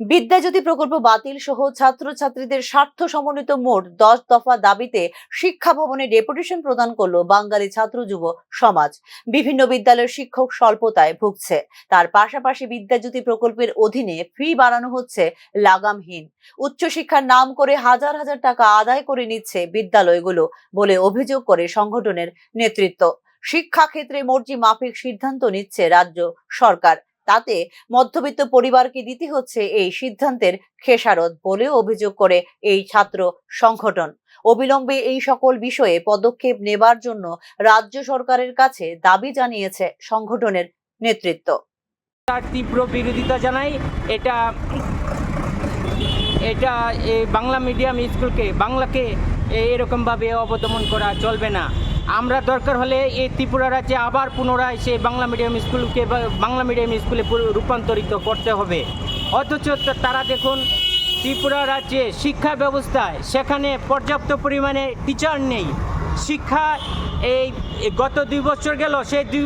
বিদ্যাজ্যোতি প্রকল্প বাতিল সহ ছাত্রছাত্রীদের স্বার্থ সমন্বিত মোট দশ দফা দাবিতে শিক্ষা ভবনে ডেপুটেশন প্রদান করল বাঙালি ছাত্র যুব সমাজ। বিভিন্ন বিদ্যালয়ের শিক্ষক স্বল্পতায় ভুগছে। তার পাশাপাশি বিদ্যাজ্যোতি প্রকল্পের অধীনে ফি বাড়ানো হচ্ছে লাগামহীন। উচ্চশিক্ষার নাম করে হাজার হাজার টাকা আদায় করে নিচ্ছে বিদ্যালয়গুলো বলে অভিযোগ করে সংগঠনের নেতৃত্ব। শিক্ষা ক্ষেত্রে মর্জি মাফিক সিদ্ধান্ত নিচ্ছে রাজ্য সরকার। তাতে মধ্যবিত্ত পরিবারকে দিতে হচ্ছে এই সিদ্ধান্তের খেসারত বলেও অভিযোগ করে এই ছাত্র সংগঠন। অবিলম্বে এই সকল বিষয়ে পদক্ষেপ নেবার জন্য রাজ্য সরকারের কাছে দাবি জানিয়েছে সংগঠনের নেতৃত্ব। তার তীব্র বিরোধিতা জানাই এটা এটা বাংলা মিডিয়াম স্কুলকে, বাংলাকে এরকমভাবে অবদমন করা চলবে না। আমরা দরকার হলে এই ত্রিপুরা রাজ্যে আবার পুনরায় সে বাংলা মিডিয়াম স্কুলকে বাংলা মিডিয়াম স্কুলে রূপান্তরিত করতে হবে। অথচ তারা দেখুন, ত্রিপুরা রাজ্যে শিক্ষা ব্যবস্থায় সেখানে পর্যাপ্ত পরিমাণে টিচার নেই। শিক্ষা এই গত দুই বছর গেল, সেই দুই